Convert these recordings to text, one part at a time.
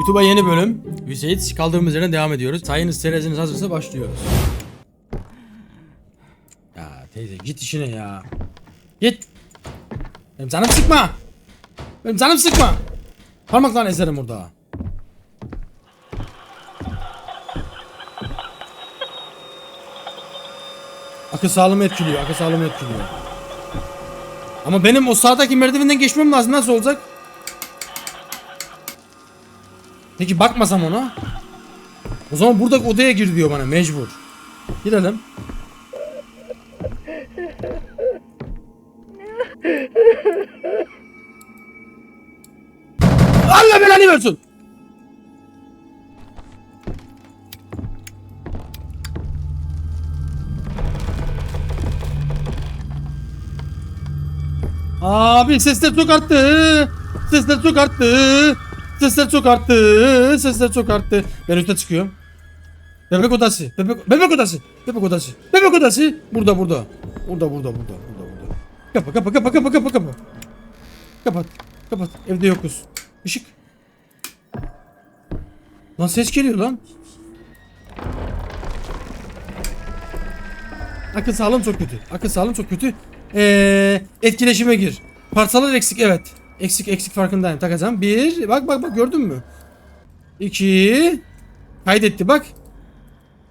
YouTube'a yeni bölüm. Hüseyin kaldığımız yerden devam ediyoruz. Sayınız sereziniz hazırsa başlıyoruz. Ya teyze git işine ya. Git. Benim canım sıkma. Benim canım sıkma. Parmaklarını ezerim burada. Akıl sağlığımı etkiliyor. Akıl sağlığımı etkiliyor. Ama benim o sağdaki merdivenden geçmem lazım. Nasıl olacak? Peki bakmasam ona? O zaman buradaki odaya gir diyor bana mecbur. Girelim. Allah belanı versin. Abi sesler çok arttı. Sesler çok arttı. Sesler çok arttı. Sesler çok arttı. Ben üstte çıkıyorum. Bebek odası. Bebek, bebek odası. Bebek odası. Bebek odası. Burada burada. Burada burada burada. Burada burada. Kapa kapa kapa kapa kapa kapa. Kapat. Kapat. Evde yokuz. Işık. Lan ses geliyor lan. Akıl sağlığım çok kötü. Akıl sağlığım çok kötü. Ee, etkileşime gir. Parçalar eksik evet. Eksik eksik farkındayım. Takacağım. Bir. Bak bak bak gördün mü? İki. Kaydetti bak.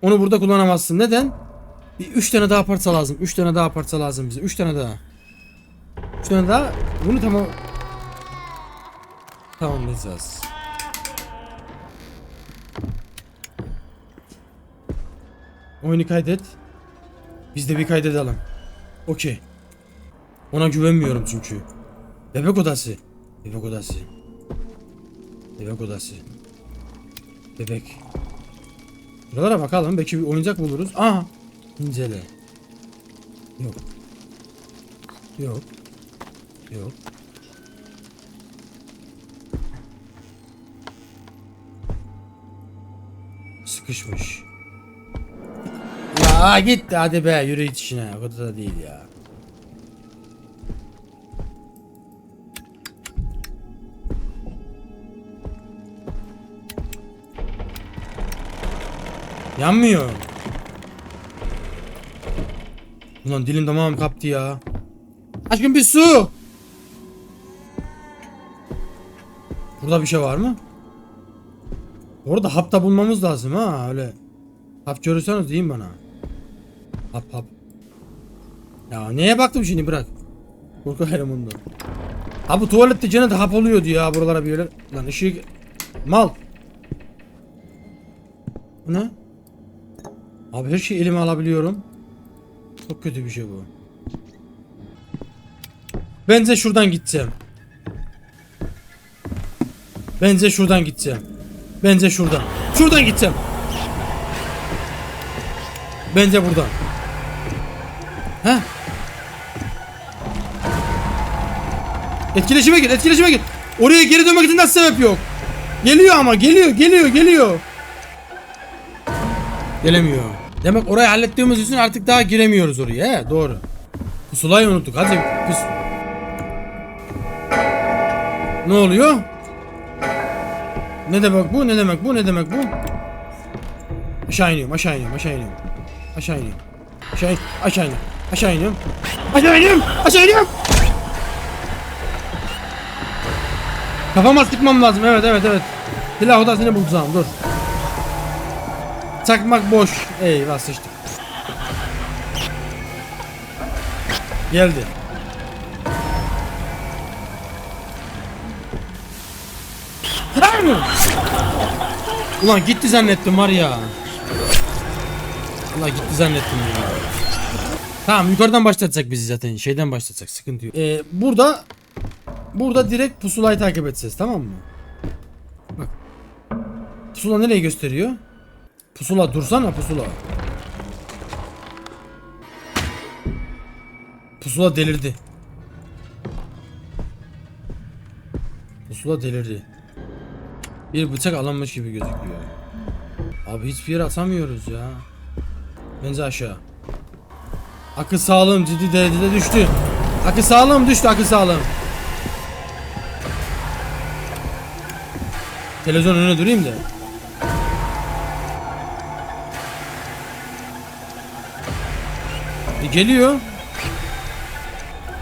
Onu burada kullanamazsın. Neden? Bir üç tane daha parça lazım. Üç tane daha parça lazım bize. Üç tane daha. Üç tane daha. Bunu tamam. Tamamlayacağız. Oyunu kaydet. Biz de bir kaydedelim. Okey. Ona güvenmiyorum çünkü. Bebek odası. Bebek odası. Bebek odası. Bebek. Buralara bakalım. Belki bir oyuncak buluruz. Aha. İncele. Yok. Yok. Yok. Sıkışmış. Ya git hadi be yürü git işine. O kadar da değil ya. Yanmıyor. Ulan dilim damağım kaptı ya. Aşkım bir su. Burada bir şey var mı? Orada hapta bulmamız lazım ha öyle. Hap görürseniz deyin bana. Hap hap. Ya neye baktım şimdi bırak. Korkarım ondan. Ha bu tuvalette cennet hap oluyordu ya buralara bir öyle. Lan ışığı... Mal. Bu ne? Abi her şeyi elime alabiliyorum. Çok kötü bir şey bu. Bence şuradan gideceğim. Bence şuradan gideceğim. Bence şuradan. Şuradan gideceğim. Bence buradan. He? Etkileşime git, etkileşime git. Oraya geri dönmek için nasıl sebep yok? Geliyor ama, geliyor, geliyor, geliyor. Gelemiyor. Demek orayı hallettiğimiz için artık daha giremiyoruz oraya. He, doğru. Pusulayı unuttuk. Hadi pus. Ne oluyor? Ne demek bu? Ne demek bu? Ne demek bu? Aşağı iniyorum, aşağı iniyorum, aşağı iniyorum. Aşağı iniyorum. Aşağı, aşağı iniyorum. Aşağı iniyorum. Aşağı iniyorum. Aşağı iniyorum. Kafama sıkmam lazım. Evet, evet, evet. Silah odasını bulacağım. Dur. Çakmak boş. Eyvah sıçtık. Geldi. Ulan gitti zannettim var ya. Ulan gitti zannettim ya. Tamam yukarıdan başlatacak bizi zaten. Şeyden başlatacak sıkıntı yok. Ee, burada burada direkt pusulayı takip edeceğiz tamam mı? Bak. Pusula nereye gösteriyor? Pusula dursana pusula. Pusula delirdi. Pusula delirdi. Bir bıçak alınmış gibi gözüküyor. Abi hiçbir yere atamıyoruz ya. Bence aşağı. Akıl sağlığım ciddi derecede düştü. Akıl sağlığım düştü akıl sağlığım. televizyon önüne durayım da. Geliyor.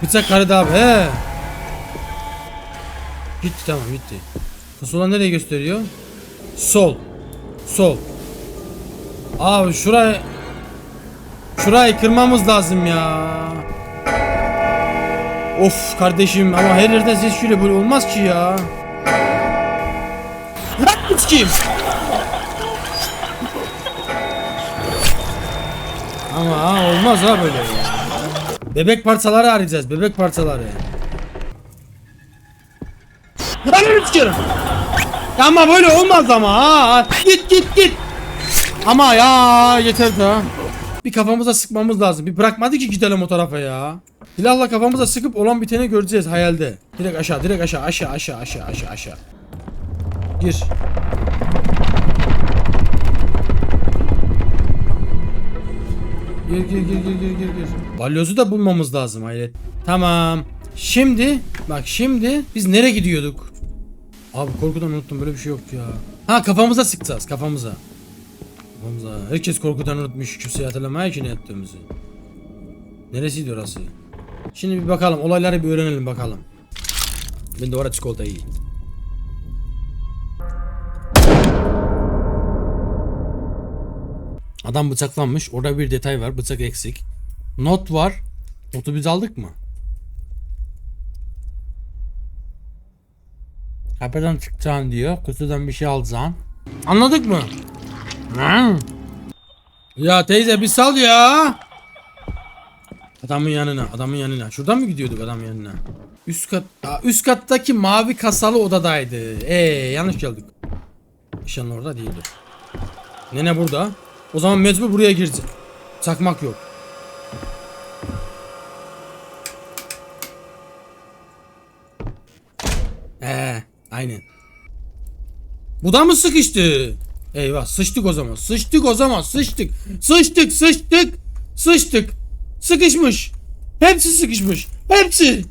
Bıçak karıdı abi. He. Gitti tamam gitti. Pusula nereye gösteriyor? Sol. Sol. Abi şurayı Şurayı kırmamız lazım ya. Of kardeşim ama her yerden ses şöyle böyle olmaz ki ya. Lan kim? Ama ha, olmaz ha böyle ya. Bebek parçaları arayacağız. Bebek parçaları. Lan sikerim. Ama böyle olmaz ama ha. Git git git. Ama ya yeter de. Bir kafamıza sıkmamız lazım. Bir bırakmadı ki gidelim o tarafa ya. Silahla kafamıza sıkıp olan biteni göreceğiz hayalde. Direkt aşağı, direkt aşağı, aşağı, aşağı, aşağı, aşağı, aşağı. Gir. Gir gir gir gir gir gir. Balyozu da bulmamız lazım hayret. Tamam. Şimdi bak şimdi biz nereye gidiyorduk? Abi korkudan unuttum böyle bir şey yok ya. Ha kafamıza sıkacağız kafamıza. Kafamıza. Herkes korkudan unutmuş kimseyi hatırlamaya ki ne yaptığımızı. Neresiydi orası? Şimdi bir bakalım olayları bir öğrenelim bakalım. Ben de orada çikolata yiyeyim. Adam bıçaklanmış. Orada bir detay var. Bıçak eksik. Not var. Notu biz aldık mı? Kapıdan çıkacaksın diyor. Kutudan bir şey alacaksın. Anladık mı? Ya teyze bir sal ya. Adamın yanına, adamın yanına. Şuradan mı gidiyorduk adamın yanına? Üst kat, üst kattaki mavi kasalı odadaydı. Ee, yanlış geldik. İnşallah orada değildir. Nene burada. O zaman mecbur buraya gireceğiz. Çakmak yok. Ee, aynen. Bu da mı sıkıştı? Eyvah sıçtık o zaman. Sıçtık o zaman. Sıçtık. Sıçtık sıçtık. Sıçtık. Sıkışmış. Hepsi sıkışmış. Hepsi.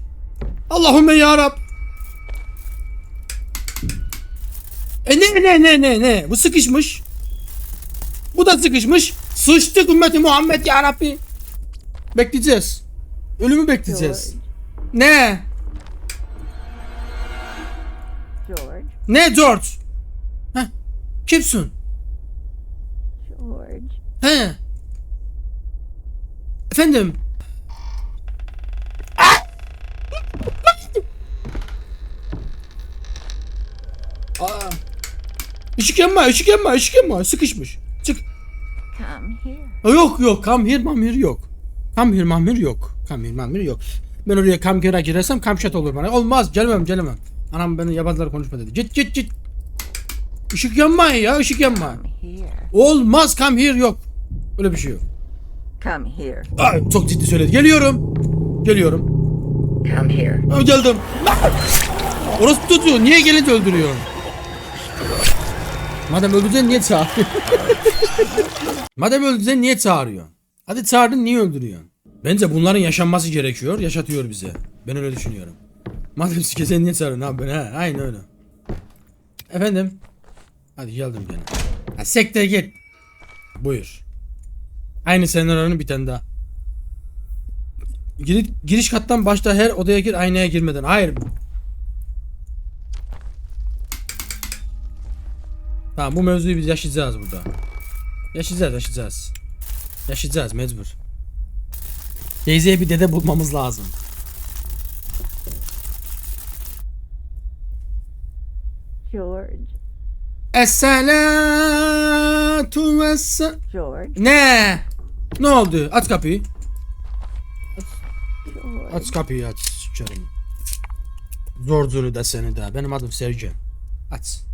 Allahümme ya Rab. E ne ne ne ne ne? Bu sıkışmış. Bu da sıkışmış. Sıçtık ümmeti Muhammed ya Rabbi. Bekleyeceğiz. Ölümü bekleyeceğiz. Ne? George, Ne George? Heh. Kimsin? George, He. Efendim. Aa. Işık yanma, ışık yanma, ışık yanma. Sıkışmış. Come here. Yok yok, come here, mam here yok. Come here, mam here yok. Come here, mam here yok. Ben oraya come here'a girersem shot olur bana. Olmaz, gelemem, gelemem. Anam beni yabancılar konuşma dedi. Git git git. Işık yanma ya, ışık yanma. Come here. Olmaz, come here yok. Öyle bir şey yok. Come here. Ay, çok ciddi söyledi. Geliyorum. Geliyorum. Come here. Ha, geldim. Orası tutuyor. Niye gelince öldürüyor? Madem öldüreceksin niye çağırıyor? Madem öldüreceksin niye çağırıyor? Hadi çağırdın niye öldürüyorsun? Bence bunların yaşanması gerekiyor. Yaşatıyor bize. Ben öyle düşünüyorum. Madem sikeceksin niye çağırıyorsun abi ha? Aynı öyle. Efendim? Hadi geldim gene. Ha, sekte git. Buyur. Aynı senaryonun bir tane daha. Giriş kattan başta her odaya gir aynaya girmeden. Hayır. Tamam bu mevzuyu biz yaşayacağız burada. Yaşayacağız yaşayacağız. Yaşayacağız mecbur. Teyzeye bir dede bulmamız lazım. George, Esselatu vesse... George, Ne? Ne oldu? Aç kapıyı. George. Aç kapıyı aç. Sikerim. Zorcunu da seni de. Benim adım Sercan. Aç.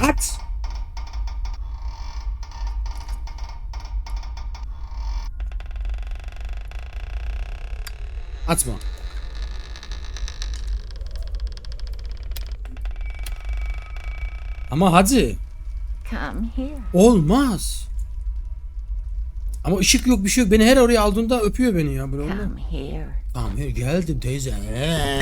Aç. Açma. Ama here. olmaz. Ama ışık yok bir şey yok. Beni her oraya aldığında öpüyor beni ya. Böyle. Come here. Tamam hey, geldim teyze. Ee.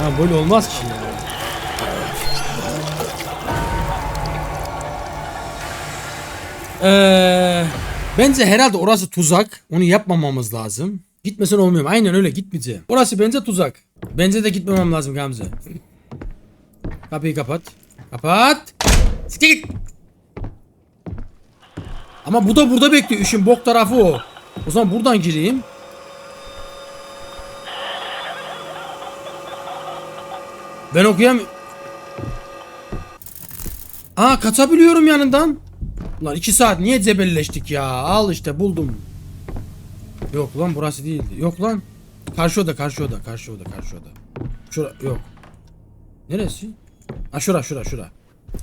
Ha böyle olmaz ki ya. Ee, bence herhalde orası tuzak. Onu yapmamamız lazım. Gitmesen olmuyor. mu? Aynen öyle gitmeyeceğim. Orası bence tuzak. Bence de gitmemem lazım Gamze. Kapıyı kapat. Kapat. Siktir git. Ama bu da burada bekliyor. İşin bok tarafı o. O zaman buradan gireyim. Ben okuyam... Aa kaçabiliyorum yanından. Ulan iki saat niye cebelleştik ya? Al işte buldum. Yok lan burası değildi. Yok lan. Karşı oda karşı oda karşı oda karşı oda. Şura yok. Neresi? Ha şura şura şura.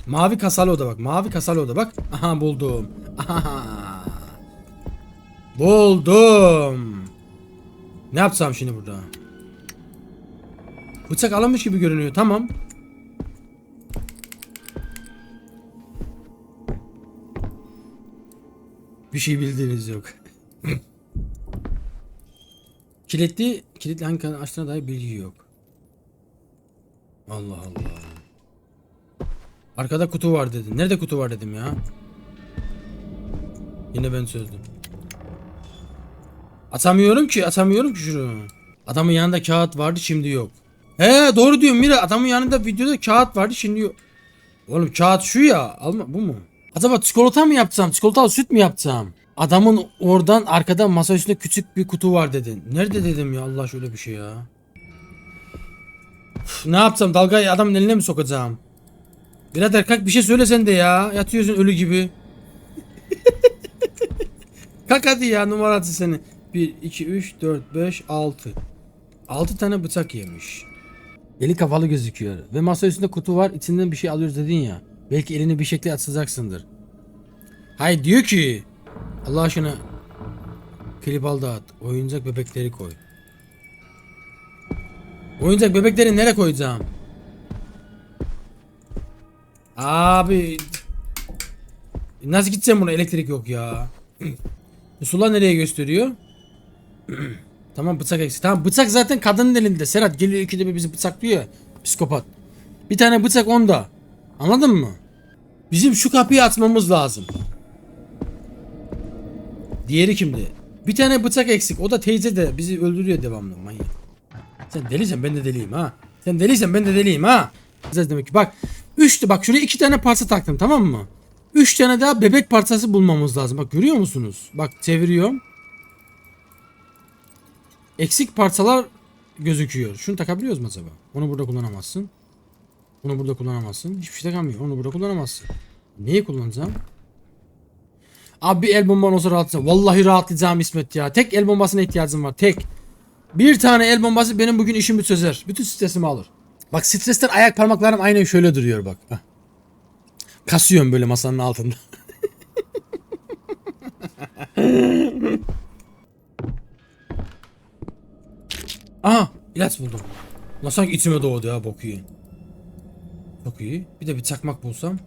Mavi kasalı oda bak. Mavi kasalı oda bak. Aha buldum. Aha. Buldum. Ne yapsam şimdi burada? Bıçak alınmış gibi görünüyor. Tamam. Bir şey bildiğiniz yok. kilitli, kilitli hangi kanal açtığına dair bilgi yok. Allah Allah. Arkada kutu var dedin. Nerede kutu var dedim ya. Yine ben sözdüm. Atamıyorum ki, atamıyorum ki şunu. Adamın yanında kağıt vardı şimdi yok. He doğru diyorum Mira. Adamın yanında videoda kağıt vardı şimdi. Oğlum kağıt şu ya. Alma bu mu? Acaba çikolata mı yapsam? Çikolatalı süt mü yapsam? Adamın oradan arkada masa üstünde küçük bir kutu var dedin. Nerede dedim ya Allah şöyle bir şey ya. Üf, ne yapsam dalgayı adamın eline mi sokacağım? Birader kalk bir şey söylesen de ya. Yatıyorsun ölü gibi. kalk hadi ya numarası seni. 1, 2, 3, 4, 5, 6. 6 tane bıçak yemiş. Eli kafalı gözüküyor. Ve masa üstünde kutu var. içinden bir şey alıyoruz dedin ya. Belki elini bir şekilde atacaksındır. Hayır diyor ki. Allah aşkına. Klip al dağıt. Oyuncak bebekleri koy. Oyuncak bebekleri nereye koyacağım? Abi. Nasıl gideceğim buna elektrik yok ya. Pusula nereye gösteriyor? tamam bıçak eksik. Tamam bıçak zaten kadının elinde. Serhat geliyor ikide bir bizi bıçaklıyor ya. Psikopat. Bir tane bıçak onda. Anladın mı? Bizim şu kapıyı açmamız lazım. Diğeri kimdi? Bir tane bıçak eksik. O da teyze de bizi öldürüyor devamlı manyak. Sen deliysen ben de deliyim ha. Sen deliysen ben de deliyim ha. Güzel demek ki bak. Üçtü bak şuraya iki tane parça taktım tamam mı? Üç tane daha bebek parçası bulmamız lazım. Bak görüyor musunuz? Bak çeviriyorum. Eksik parçalar gözüküyor. Şunu takabiliyoruz mu acaba? Onu burada kullanamazsın. Bunu burada kullanamazsın. Hiçbir şey takamıyor. Onu burada kullanamazsın. Neyi kullanacağım? Abi bir el bomban olsa rahatlayacağım. Vallahi rahatlayacağım İsmet ya. Tek el bombasına ihtiyacım var. Tek. Bir tane el bombası benim bugün işimi çözer. Bütün stresimi alır. Bak stresten ayak parmaklarım aynen şöyle duruyor bak. Kasıyorum böyle masanın altında. Aha ilaç buldum. Lan sanki içime doğdu ya bok iyi. Çok iyi. Bir de bir çakmak bulsam.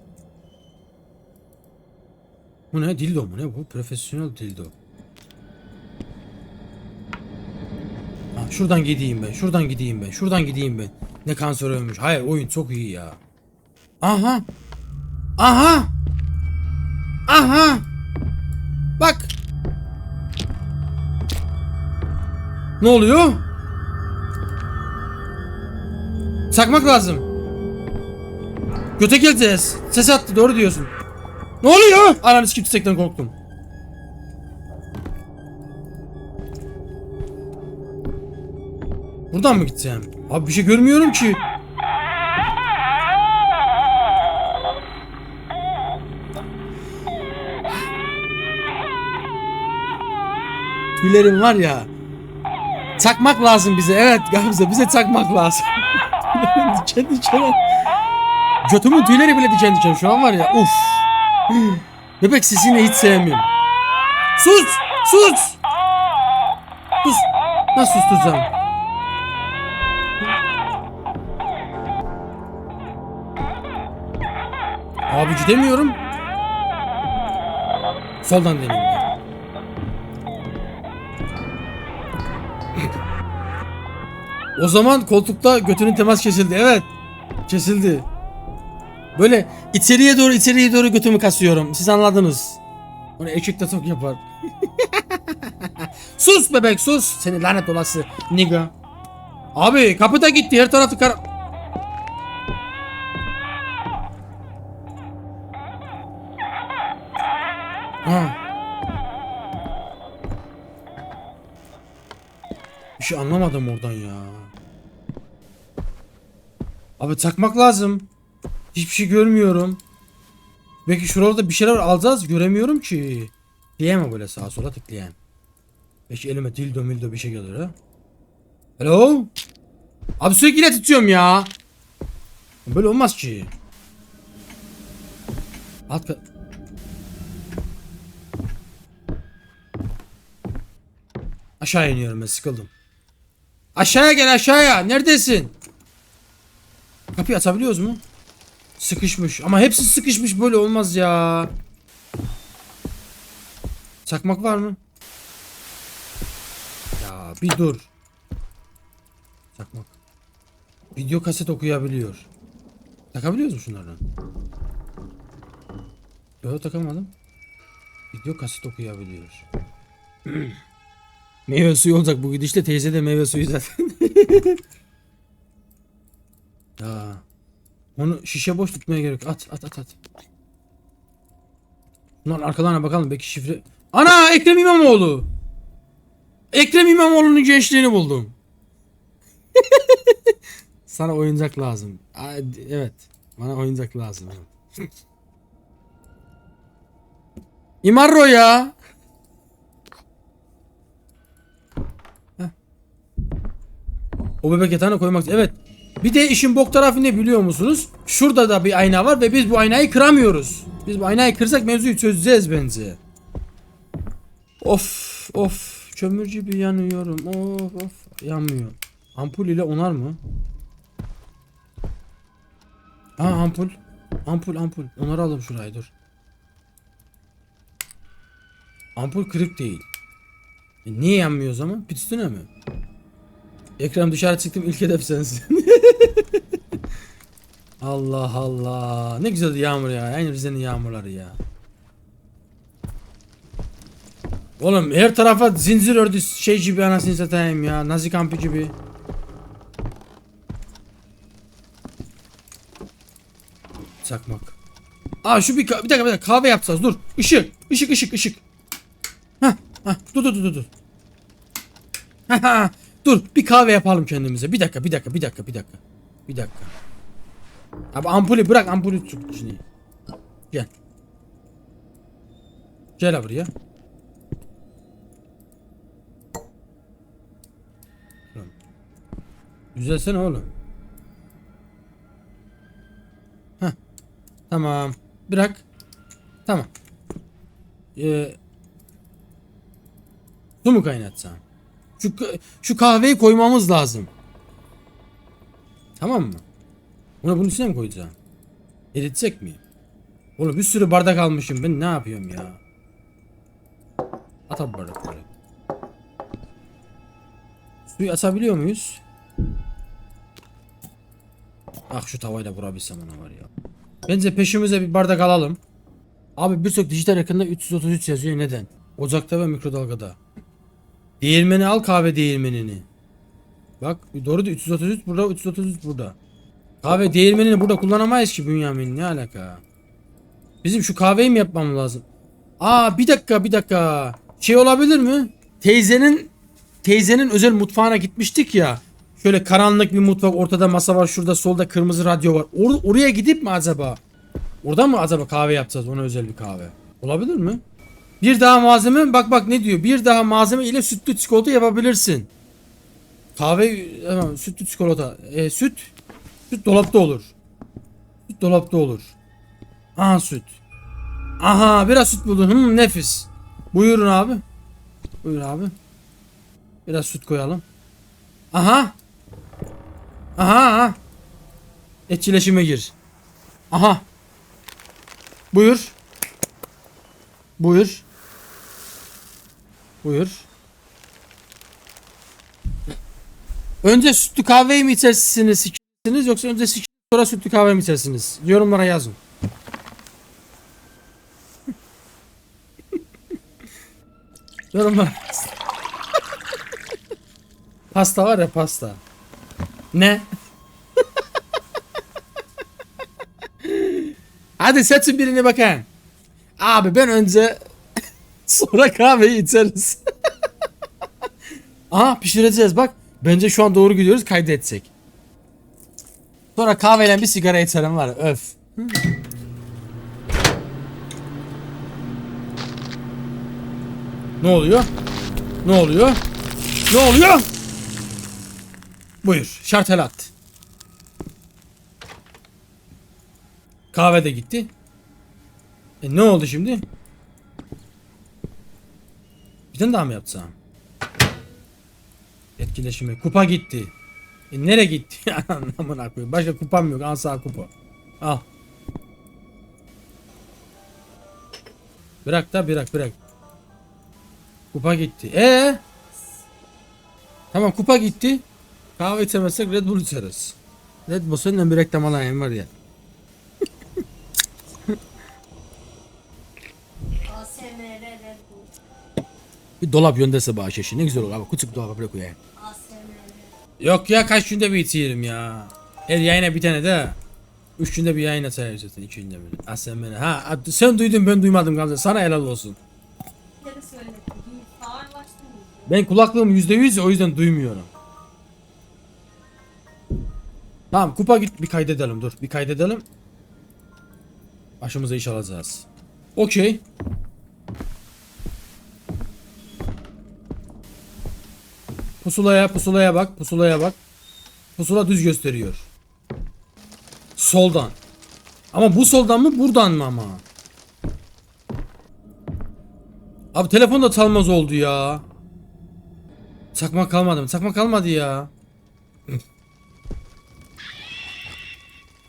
Bu ne? Dildo mu ne bu? Profesyonel dildo. Ha, şuradan gideyim ben. Şuradan gideyim ben. Şuradan gideyim ben. Ne kanser ölmüş. Hayır oyun çok iyi ya. Aha. Aha. Aha. Bak. Ne oluyor? Çakmak lazım. Göte geleceğiz. Ses attı doğru diyorsun. Ne oluyor? Ananı sikip çiçekten korktum. Buradan mı gideceğim? Abi bir şey görmüyorum ki. Tüylerim var ya. Çakmak lazım bize. Evet Gamze bize çakmak lazım. Diken diken. Götümün tüyleri bile diken diken şu an var ya. Uf. Bebek sesini hiç sevmiyorum. Sus! Sus! Sus! Nasıl susturacağım? Abi gidemiyorum. Soldan deneyeyim. O zaman koltukta götünün temas kesildi. Evet. Kesildi. Böyle içeriye doğru içeriye doğru götümü kasıyorum. Siz anladınız. Onu eşik de çok yapar. sus bebek sus. Seni lanet olası nigga. Abi kapı da gitti her tarafı kar... Ha. Bir şey anlamadım oradan ya. Abi takmak lazım. Hiçbir şey görmüyorum. Belki şurada bir şeyler alacağız göremiyorum ki. Diyemem böyle sağa sola tıklayan. Belki elime dildo mildo bir şey gelir ha. Hello? Abi sürekli ilet tutuyorum ya. Böyle olmaz ki. Alt Aşağı iniyorum ben sıkıldım. Aşağıya gel aşağıya. Neredesin? Kapıyı açabiliyoruz mu? Sıkışmış. Ama hepsi sıkışmış böyle olmaz ya. Çakmak var mı? Ya bir dur. Çakmak. Video kaset okuyabiliyor. Takabiliyoruz mu şunlardan? Yok takamadım. Video kaset okuyabiliyor. meyve suyu olacak bu gidişle teyze de meyve suyu zaten. ya. Onu şişe boş tutmaya gerek. At at at at. Bunların arkalarına bakalım belki şifre. Ana Ekrem İmamoğlu. Ekrem İmamoğlu'nun gençliğini buldum. Sana oyuncak lazım. Evet. Bana oyuncak lazım. evet. İmarro ya. Heh. O bebek yatağına koymak. Evet. Bir de işin bok tarafı ne biliyor musunuz? Şurada da bir ayna var ve biz bu aynayı kıramıyoruz. Biz bu aynayı kırsak mevzuyu çözeceğiz bence. Of of kömürcü bir yanıyorum. Of of yanmıyor. Ampul ile onar mı? Aa ampul. Ampul ampul. Onaralım şurayı dur. Ampul kırık değil. E, niye yanmıyor o zaman? Pit üstüne mi? Ekrem dışarı çıktım ilk hedef sensin. Allah Allah. Ne güzel yağmur ya. Aynı Rize'nin yağmurları ya. Oğlum her tarafa zincir ördü şey gibi anasını satayım ya. Nazi kampı gibi. Çakmak. Aa şu bir, bir dakika bir dakika kahve yapacağız dur. Işık ışık ışık ışık. Hah hah dur dur dur dur, dur bir kahve yapalım kendimize. Bir dakika bir dakika bir dakika bir dakika. Bir dakika. Abi ampulü bırak ampulü tut şimdi. Gel. Gel buraya. Düzelsene oğlum. Heh. Tamam. Bırak. Tamam. Ee, su mu kaynatsam? Şu, şu kahveyi koymamız lazım. Tamam mı? Bunu bunun içine mi koyacağım? Eritecek miyim? Oğlum bir sürü bardak almışım. Ben ne yapıyorum ya? At abi bardakları. Suyu açabiliyor muyuz? Ah şu tavayla vurabilsem ona var ya. Bence peşimize bir bardak alalım. Abi birçok dijital yakında 333 yazıyor. Neden? Ocakta ve mikrodalgada. Değirmeni al kahve değirmenini. Bak doğru da 333 burada 333 burada. Kahve değirmenini burada kullanamayız ki Bünyamin ne alaka? Bizim şu kahveyi mi yapmam lazım? Aa bir dakika bir dakika. Şey olabilir mi? Teyzenin teyzenin özel mutfağına gitmiştik ya. Şöyle karanlık bir mutfak ortada masa var şurada solda kırmızı radyo var. Or- oraya gidip mi acaba? Orada mı acaba kahve yapacağız ona özel bir kahve? Olabilir mi? Bir daha malzeme bak bak ne diyor. Bir daha malzeme ile sütlü çikolata yapabilirsin. Kahve evet, sütlü çikolata. E, süt süt dolapta olur. Süt dolapta olur. Aha süt. Aha biraz süt buldun. Hmm, nefis. Buyurun abi. Buyur abi. Biraz süt koyalım. Aha. Aha. aha. Etkileşime gir. Aha. Buyur. Buyur. Buyur. Önce sütlü kahveyi mi içersiniz, sikirsiniz yoksa önce sikir sonra sütlü kahve mi içersiniz? Yorumlara yazın. Yorumlara pasta var ya pasta. Ne? Hadi seçin birini bakayım. Abi ben önce sonra kahveyi içeriz. Aha pişireceğiz bak. Bence şu an doğru gidiyoruz kaydetsek. Sonra kahveyle bir sigara içerim var öf. Ne oluyor? Ne oluyor? Ne oluyor? Buyur şartelat. Kahve de gitti. E ne oldu şimdi? Tane daha mı yapsam? Etkileşimi. Kupa gitti. E nereye gitti? Anlamına koyayım. Başka kupam yok. Al sağ kupa. Al. Bırak da bırak bırak. Kupa gitti. E Tamam kupa gitti. Kahve içemezsek Red Bull içeriz. Red Bull senden bir reklam alayım var ya. ASMR Red Bull. Bir dolap gönderse bana şişi. Ne güzel olur abi. Küçük dolaba bırak. ASMR. Yok ya kaç günde bir içerim ya. Her yayına bir tane de. Üç günde bir yayına sayarız zaten. iki günde bir. ASMR. Ha sen duydun ben duymadım Gamze. Sana helal olsun. Ben kulaklığım yüzde yüz o yüzden duymuyorum. Tamam kupa git bir kaydedelim dur bir kaydedelim. Başımıza iş alacağız. Okey. Pusulaya pusulaya bak pusulaya bak. Pusula düz gösteriyor. Soldan. Ama bu soldan mı buradan mı ama? Abi telefon da çalmaz oldu ya. Çakmak kalmadı mı? Çakmak kalmadı ya.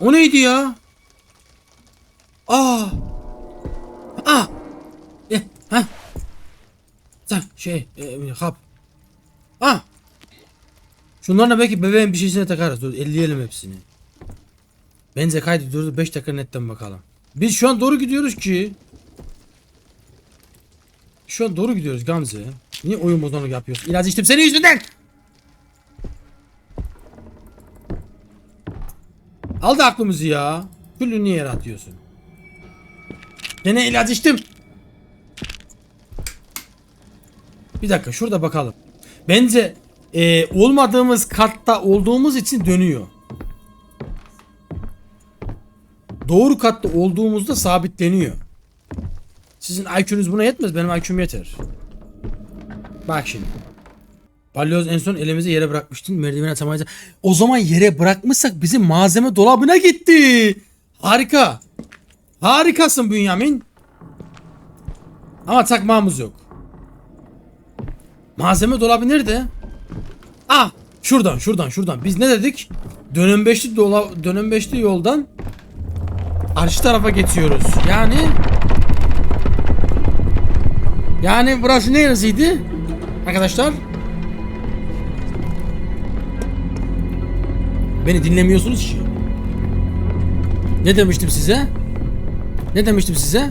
O neydi ya? Aa. Aa. Eh, ha. Sen şey, e, kap. Ah. Şunlarla belki bebeğin bir şeysine takarız. Dur elleyelim hepsini. Bence kaydı durdu 5 dakika netten bakalım. Biz şu an doğru gidiyoruz ki. Şu an doğru gidiyoruz Gamze. Niye oyun bozanlık yapıyorsun? İlaç içtim senin yüzünden. Al da aklımızı ya. Küllü niye yere atıyorsun? Gene ilaç içtim. Bir dakika şurada bakalım. Bence e, olmadığımız katta olduğumuz için dönüyor. Doğru katta olduğumuzda sabitleniyor. Sizin IQ'nuz buna yetmez. Benim IQ'm yeter. Bak şimdi. Balyoz en son elimizi yere bırakmıştın. Merdiven atamayacak. O zaman yere bırakmışsak bizim malzeme dolabına gitti. Harika. Harikasın Bünyamin. Ama takmağımız yok. Malzeme dolabı nerede? Ah şuradan şuradan şuradan. Biz ne dedik? Dönem beşli dola dönem beşli yoldan karşı tarafa geçiyoruz. Yani yani burası neresiydi? Arkadaşlar Beni dinlemiyorsunuz ki. Ne demiştim size? Ne demiştim size?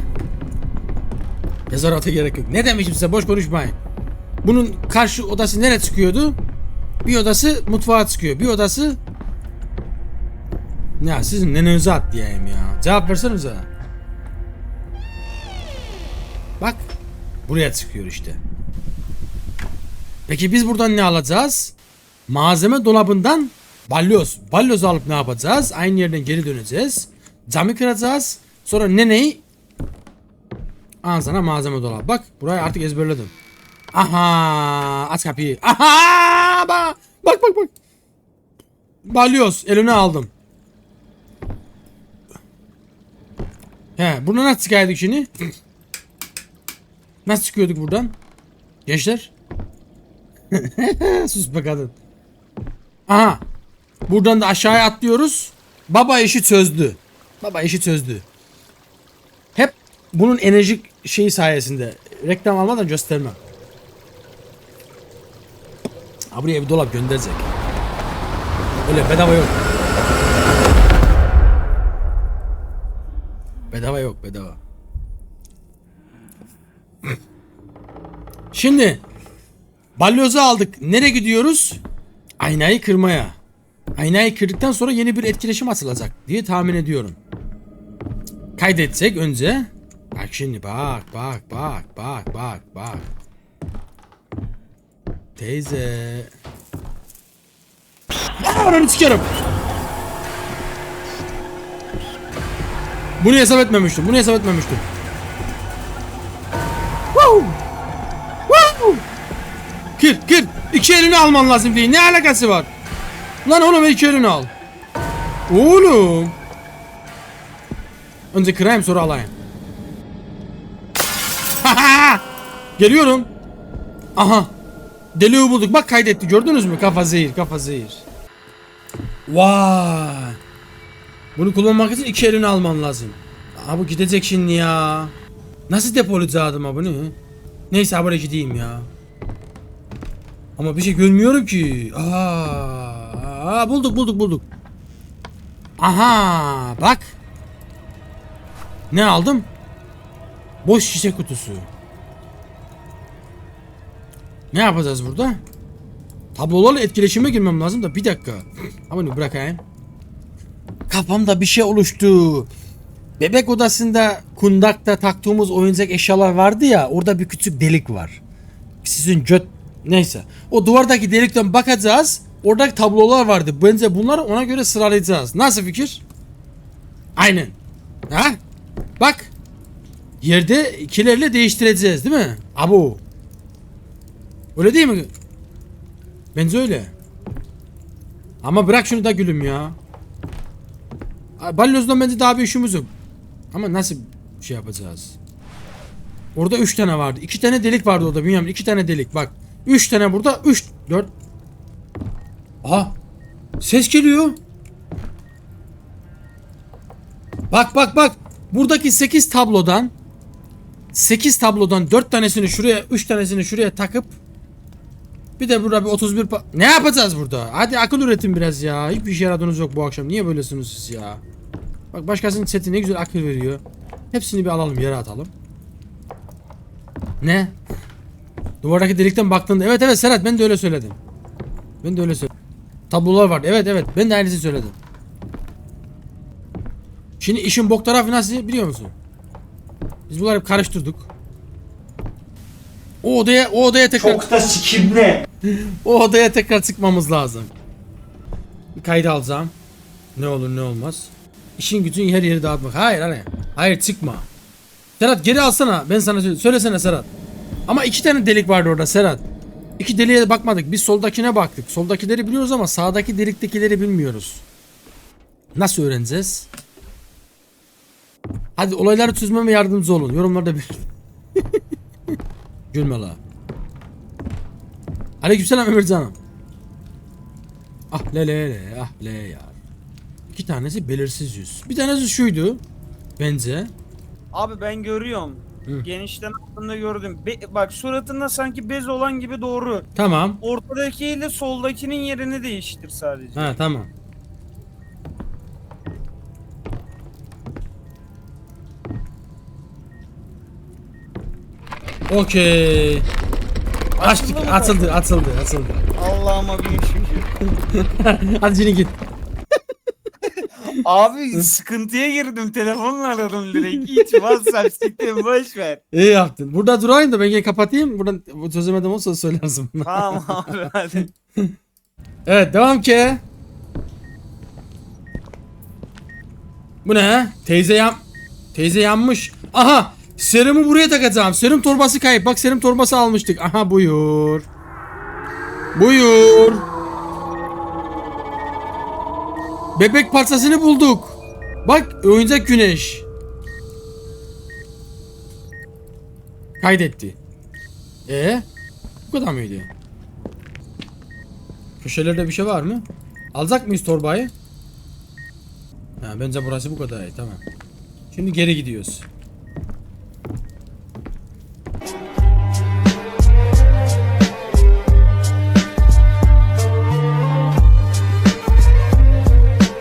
Yazarata gerek yok. Ne demiştim size? Boş konuşmayın. Bunun karşı odası nereye çıkıyordu? Bir odası mutfağa çıkıyor. Bir odası ya sizin nenenize at diyeyim ya. Cevap versenize. Bak. Buraya çıkıyor işte. Peki biz buradan ne alacağız? Malzeme dolabından balyoz. Balyoz alıp ne yapacağız? Aynı yerden geri döneceğiz. Camı kıracağız. Sonra neneyi Al sana malzeme dolabı. Bak burayı artık ezberledim. Aha aç kapıyı. Aha bak bak bak. bak. Balyoz eline aldım. He buradan nasıl çıkıyorduk şimdi? Nasıl çıkıyorduk buradan? Gençler. Sus be kadın. Aha. Buradan da aşağıya atlıyoruz. Baba işi çözdü. Baba işi çözdü. Hep bunun enerjik şeyi sayesinde. Reklam almadan göstermem. Ha buraya bir dolap gönderecek. Öyle bedava yok. Bedava yok bedava. Şimdi balyozu aldık. Nereye gidiyoruz? Aynayı kırmaya. Aynayı kırdıktan sonra yeni bir etkileşim atılacak diye tahmin ediyorum. Kaydetsek önce. Bak şimdi bak bak bak bak bak bak. Teyze. Ananı sikerim. Bunu hesap etmemiştim. Bunu hesap etmemiştim. Woo! Woo! Kır kır. İki elini alman lazım diye. Ne alakası var? Lan oğlum iki elini al. Oğlum. Önce kırayım sonra alayım. Geliyorum. Aha. Deliği bulduk. Bak kaydetti. Gördünüz mü? Kafa zehir. Kafa zehir. Vay. Bunu kullanmak için iki elini alman lazım. Aa bu gidecek şimdi ya. Nasıl depolayacaktım ha bunu? Neyse habere gideyim ya. Ama bir şey görmüyorum ki. Aa, aa bulduk bulduk bulduk. Aha bak. Ne aldım? Boş şişe kutusu. Ne yapacağız burada? Tablolarla etkileşime girmem lazım da bir dakika. Ama bunu bırakayım. Kafamda bir şey oluştu. Bebek odasında kundakta taktığımız oyuncak eşyalar vardı ya orada bir küçük delik var. Sizin göt neyse. O duvardaki delikten bakacağız. Oradaki tablolar vardı. Bence bunları ona göre sıralayacağız. Nasıl fikir? Aynen. Ha? Bak. Yerde ikilerle değiştireceğiz değil mi? Abo. Öyle değil mi? Bence öyle. Ama bırak şunu da gülüm ya. Balyozdan bence daha bir işimiz yok. Ama nasıl şey yapacağız? Orada 3 tane vardı. 2 tane delik vardı orada Bünyamin. 2 tane delik bak. 3 tane burada. 3 4 Aha. Ses geliyor. Bak bak bak. Buradaki 8 tablodan 8 tablodan 4 tanesini şuraya 3 tanesini şuraya takıp bir de burada bir 31 pa- Ne yapacağız burada? Hadi akıl üretin biraz ya. Hiçbir işe yaradığınız yok bu akşam. Niye böylesiniz siz ya? Bak başkasının seti ne güzel akıl veriyor. Hepsini bir alalım yere atalım. Ne? Duvardaki delikten baktığında evet evet Serhat ben de öyle söyledim. Ben de öyle söyledim. Tablolar vardı. Evet evet ben de aynısını söyledim. Şimdi işin bok tarafı nasıl biliyor musun? Biz bunları karıştırdık. O odaya o odaya tekrar Çok da sikimli. o odaya tekrar çıkmamız lazım. Bir kaydı alacağım. Ne olur ne olmaz. İşin gücün her yeri dağıtmak. Hayır hani. Hayır çıkma. Serhat geri alsana. Ben sana söyle. Söylesene Serhat. Ama iki tane delik vardı orada Serhat. İki deliğe bakmadık. Biz soldakine baktık. Soldakileri biliyoruz ama sağdaki deliktekileri bilmiyoruz. Nasıl öğreneceğiz? Hadi olayları çözmeme yardımcı olun. Yorumlarda bir. Gülme la. Aleykümselam Emircan'ım. Ah le le le ah le ya. İki tanesi belirsiz yüz. Bir tanesi şuydu. Bence. Abi ben görüyorum. Hı. Genişten aklımda gördüm. Be- bak suratında sanki bez olan gibi doğru. Tamam. Ortadaki ile soldakinin yerini değiştir sadece. Ha tamam. Okey. Açtık. Açıldı mı? Atıldı, atıldı, atıldı. Allah'ıma bin şükür. Hadi şimdi git. Abi sıkıntıya girdim. Telefonla aradım direkt. Hiç WhatsApp siktim boş ver. İyi yaptın. Burada durayım da ben gene kapatayım. Buradan bu çözemedim olsa söylersin. Tamam abi hadi. Evet devam ki. Bu ne? Teyze yan... Teyze yanmış. Aha! Serumu buraya takacağım. Serum torbası kayıp. Bak serum torbası almıştık. Aha buyur. Buyur. Bebek parçasını bulduk. Bak oyuncak güneş. Kaydetti. E bu kadar mıydı? Köşelerde bir şey var mı? Alacak mıyız torbayı? Ha, bence burası bu kadar iyi tamam. Şimdi geri gidiyoruz.